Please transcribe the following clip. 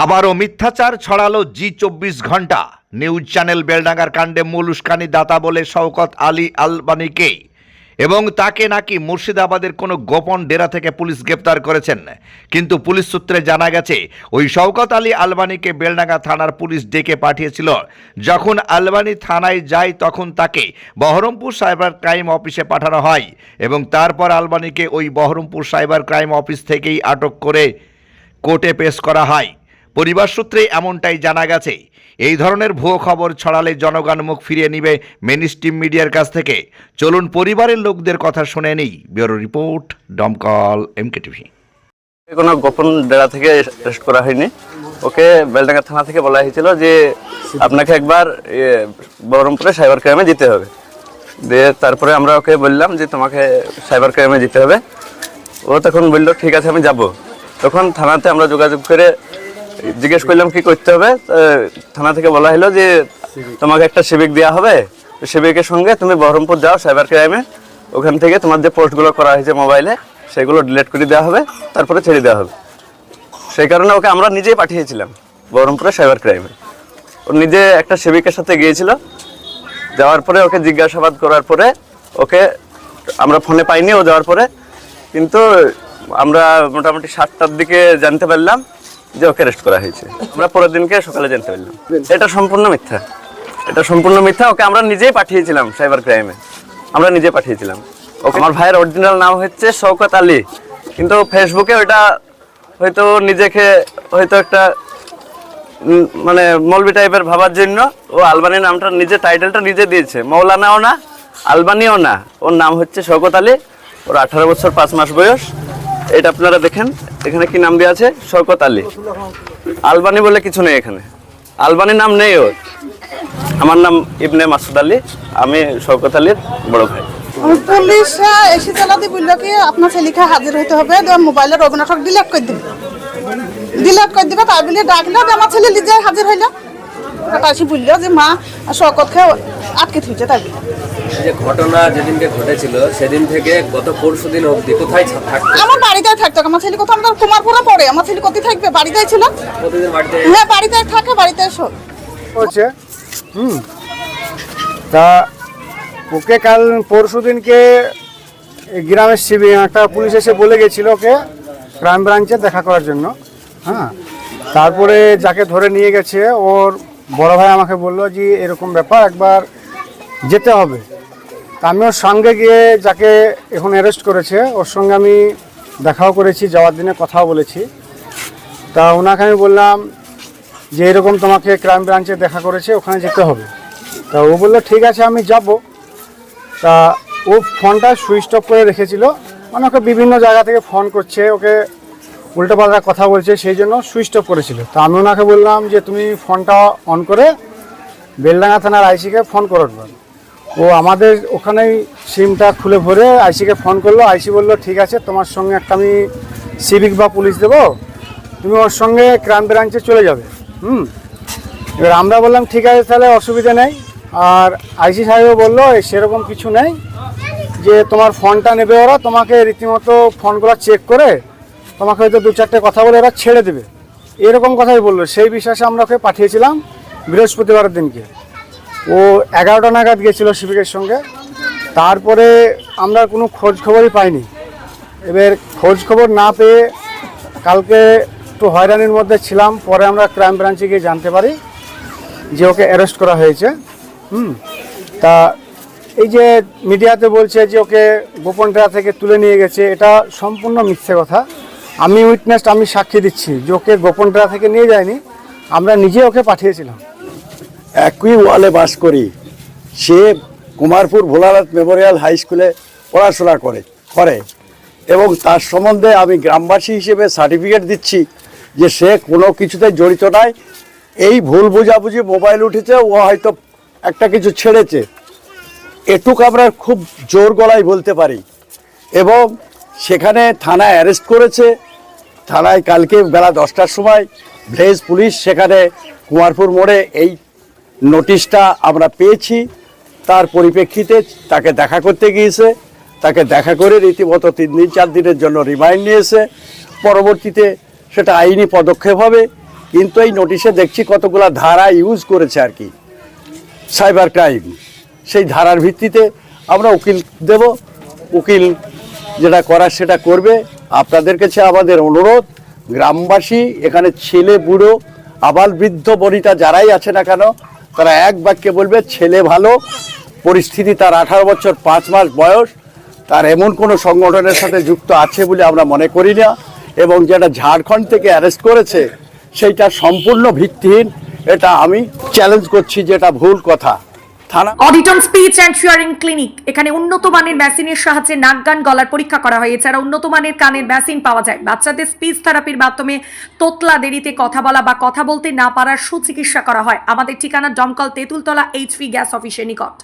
আবারও মিথ্যাচার ছড়ালো জি চব্বিশ ঘণ্টা। নিউজ চ্যানেল বেলডাঙ্গার কাণ্ডে মূল উস্কানি দাতা বলে শওকত আলী আলবানিকে। এবং তাকে নাকি মুর্শিদাবাদের কোনো গোপন ডেরা থেকে পুলিশ গ্রেপ্তার করেছেন। কিন্তু পুলিশ সূত্রে জানা গেছে, ওই শওকত আলী আলবানিকে বেলডাঙ্গা থানার পুলিশ ডেকে পাঠিয়েছিল। যখন আলবানি থানায় যায়, তখন তাকে বহরমপুর সাইবার ক্রাইম অফিসে পাঠানো হয় এবং তারপর আলবানিকে ওই বহরমপুর সাইবার ক্রাইম অফিস থেকেই আটক করে কোর্টে পেশ করা হয়। পরিবার সূত্রে এমনটাই জানা গেছে। এই ধরনের ভুয়ো খবর ছড়ালে জনগণ মুখ ফিরিয়ে নিবে মেনিস্ট্রিম মিডিয়ার কাছ থেকে। চলুন পরিবারের লোকদের কথা শুনে নেই। Bureau report Domkal MK TV কোনো গোপন ডেরা থেকে অ্যারেস্ট করা হয়নি। ওকে বেলডাঙ্গা থানা থেকে বলা হয়েছিল যে আপনাকে একবার বহরমপুরে সাইবার ক্রাইমে যেতে হবে। দিয়ে তারপরে আমরা ওকে বললাম যে তোমাকে সাইবার ক্রাইমে যেতে হবে। ও তখন বলল, ঠিক আছে, আমি যাব। তখন থানাতে আমরা যোগাযোগ করে জিজ্ঞেস করলাম কি করতে হবে? থানা থেকে বলা হলো যে তোমাকে একটা সিভিক দেওয়া হবে। সিভিকের সঙ্গে তুমি বহরমপুর যাও সাইবার ক্রাইমে ওখান থেকে তোমার যে পোস্টগুলো করা হয়েছে মোবাইলে সেগুলো ডিলিট করে দেওয়া হবে। তারপরে ছেড়ে দেওয়া হবে। সেই কারণে ওকে আমরা নিজেই পাঠিয়েছিলাম বহরমপুরে সাইবার ক্রাইমে ও নিজে একটা সেবিকের সাথে গিয়েছিল। যাওয়ার পরে ওকে জিজ্ঞাসাবাদ করার পরে ওকে আমরা ফোনে পাইনি ও যাওয়ার পরে। কিন্তু আমরা মোটামুটি সাতটার দিকে জানতে পারলাম যে ওকে অ্যারেস্ট করা হয়েছে। আমরা পরের দিনকে সকালে জানতে পারলাম। এটা সম্পূর্ণ মিথ্যা। এটা সম্পূর্ণ মিথ্যা। ওকে আমরা নিজেই পাঠিয়েছিলাম সাইবার ক্রাইমে আমরা নিজে পাঠিয়েছিলাম। ওকে আমার ভাইয়ের অরিজিনাল নাম হচ্ছে শওকত আলী। কিন্তু ফেসবুকে ওটা হয়তো নিজেকে হয়তো একটা মানে মৌলবি টাইপের ভাবার জন্য ও আলবানি নামটা নিজে টাইটেলটা নিজে দিয়েছে। মৌলানাও না, আলবানিও না। ওর নাম হচ্ছে শওকত আলী। ওর আঠারো বছর পাঁচ মাস বয়স। এটা আপনারা দেখেন, এখানে কি নাম দেওয়া আছে? শওকত আলী। আলবানি বলে কিছু নেই এখানে। আলবানি নাম নেই ওর। আমার নাম ইবনে মাসুদ আলী, আমি শওকত আলীর বড় ভাই। পুলিশ এসে চালাতে বলল কি, আপনার ছেলেকে হাজির হতে হবে মোবাইলের অবিনাশক ডিলেট করে দিবে। ডিলেট করে দিবে, তাই বলে আমার ছেলে নিজে হাজির হইল। তাসি বলল যে মা শকতকে আটকে থুইছে তাই যে ঘটনা যেদিনকে ঘটেছিল সেদিন থেকে গত পরশু দিন অবধি কোথায় থাকতো? আমার বাড়িতে থাকতো। আমার ছেলে কোথাও আমার কুমারপুরে পড়ে। আমার ছেলে কোথায় থাকবে? বাড়িতেই ছিল। প্রতিদিন বাড়িতে হ্যাঁ বাড়িতে থাকে বাড়িতে এসো হচ্ছে হুম। তা ওকে কাল পরশু দিনকে গ্রামের সিবি একটা পুলিশ এসে বলে গেছিল ওকে ক্রাইম ব্রাঞ্চে দেখা করার জন্য। হ্যাঁ। তারপরে যাকে ধরে নিয়ে গেছে ওর বড় ভাই আমাকে বলল যে, এরকম ব্যাপার, একবার যেতে হবে। তা আমি ওর সঙ্গে গিয়ে যাকে এখন অ্যারেস্ট করেছে, ওর সঙ্গে আমি দেখাও করেছি, যাওয়ার দিনে কথাও বলেছি। তা ওনাকে আমি বললাম যে, এরকম তোমাকে ক্রাইম ব্রাঞ্চে দেখা করেছে, ওখানে যেতে হবে। তা ও বলল, ঠিক আছে, আমি যাব। তা ও ফোনটা সুইচ অফ করে রেখেছিল। মানে ওকে বিভিন্ন জায়গা থেকে ফোন করছে, ওকে উল্টোপাল্টা কথা বলছে, সেই জন্য সুইচ অফ করেছিল। তা আমি ওনাকে বললাম যে, তুমি ফোনটা অন করে বেলডাঙ্গা থানার আইসিকে ফোন করো। ও আমাদের ওখানেই সিমটা খুলে ভরে আইসিকে ফোন করল। আইসি বলল, ঠিক আছে, তোমার সঙ্গে একটা আমি সিভিক বা পুলিশ দেবো। তুমি ওর সঙ্গে ক্রাইম ব্রাঞ্চে চলে যাবে। হুম। এবার আমরা বললাম, ঠিক আছে, তাহলে অসুবিধা নেই। আর আইসি সাহেবও বলল সেরকম কিছু নেই যে, তোমার ফোনটা নেবে ওরা। তোমাকে রীতিমতো ফোনগুলো চেক করে তোমাকে হয়তো দু চারটে কথা বলে ওরা ছেড়ে দেবে। এরকম কথাই বলল। সেই বিশ্বাসে আমরা ওকে পাঠিয়েছিলাম বৃহস্পতিবারের দিনকে। ও এগারোটা নাগাদ গেছিল শিবিকের সঙ্গে। তারপরে আমরা কোনো খোঁজ খবরই পাইনি। এবার খোঁজ খবর না পেয়ে কালকে একটু হয়রানির মধ্যে ছিলাম। পরে আমরা ক্রাইম ব্রাঞ্চে গিয়ে জানতে পারি যে ওকে অ্যারেস্ট করা হয়েছে। হুম? তা এই যে মিডিয়াতে বলছে যে ওকে গোপন থেকে তুলে নিয়ে গেছে, এটা সম্পূর্ণ মিথ্যে কথা। আমি উইটনেস আমি সাক্ষী দিচ্ছি যে ওকে গোপন ডেরা থেকে নিয়ে যায়নি। আমরা নিজে ওকে পাঠিয়েছিলাম। একই ওয়ালে বাস করি। সে কুমারপুর ভোলানাথ মেমোরিয়াল হাই স্কুলে পড়াশোনা করে করে। এবং তার সম্বন্ধে আমি গ্রামবাসী হিসেবে সার্টিফিকেট দিচ্ছি যে সে কোনো কিছুতে জড়িত নয় এই ভুল বোঝাবুঝি মোবাইল উঠেছে, ও হয়তো একটা কিছু ছেড়েছে। এটুক আমরা খুব জোর গলায় বলতে পারি। এবং সেখানে থানায় অ্যারেস্ট করেছে। থানায় কালকে বেলা দশটার সময় ভিলেজ পুলিশ সেখানে কুমারপুর মোড়ে এই নোটিশটা আমরা পেয়েছি। তার পরিপ্রেক্ষিতে তাকে দেখা করতে গিয়েছে। তাকে দেখা করে রীতিমতো তিন দিন, চার দিনের জন্য রিমাইন্ড নিয়েছে। পরবর্তীতে সেটা আইনি পদক্ষেপ হবে। কিন্তু এই নোটিশে দেখছি কতগুলো ধারা ইউজ করেছে আর কি। সাইবার ক্রাইম সেই ধারার ভিত্তিতে আমরা উকিল দেব। উকিল যেটা করার সেটা করবে। আপনাদের কাছে আমাদের অনুরোধ, গ্রামবাসী, এখানে ছেলে, বুড়ো, আবাল বৃদ্ধ, বনিতা যারাই আছে না কেন, তারা এক বাক্যে বলবে, ছেলে ভালো, পরিস্থিতি তার আঠারো বছর পাঁচ মাস বয়স, তার এমন কোনো সংগঠনের সাথে যুক্ত আছে বলে আমরা মনে করি না, এবং যেটা ঝাড়খণ্ড থেকে অ্যারেস্ট করেছে, সেইটা সম্পূর্ণ ভিত্তিহীন, এটা আমি চ্যালেঞ্জ করছি যেটা ভুল কথা। থানা। অডিটন স্পিচ অ্যান্ড শিয়ারিং ক্লিনিক এখানে উন্নত মানের মেশিনের সাহায্যে নাক গান গলার পরীক্ষা করা হয় এছাড়া উন্নত মানের কানের মেশিন পাওয়া যায়। বাচ্চাদের স্পিচ থেরাপির মাধ্যমে তোতলা দেরিতে কথা বলা বা কথা বলতে না পারার সুচিকিৎসা করা হয়। আমাদের ঠিকানা দমকল তেঁতুলতলা এইচপি গ্যাস অফিসের নিকট।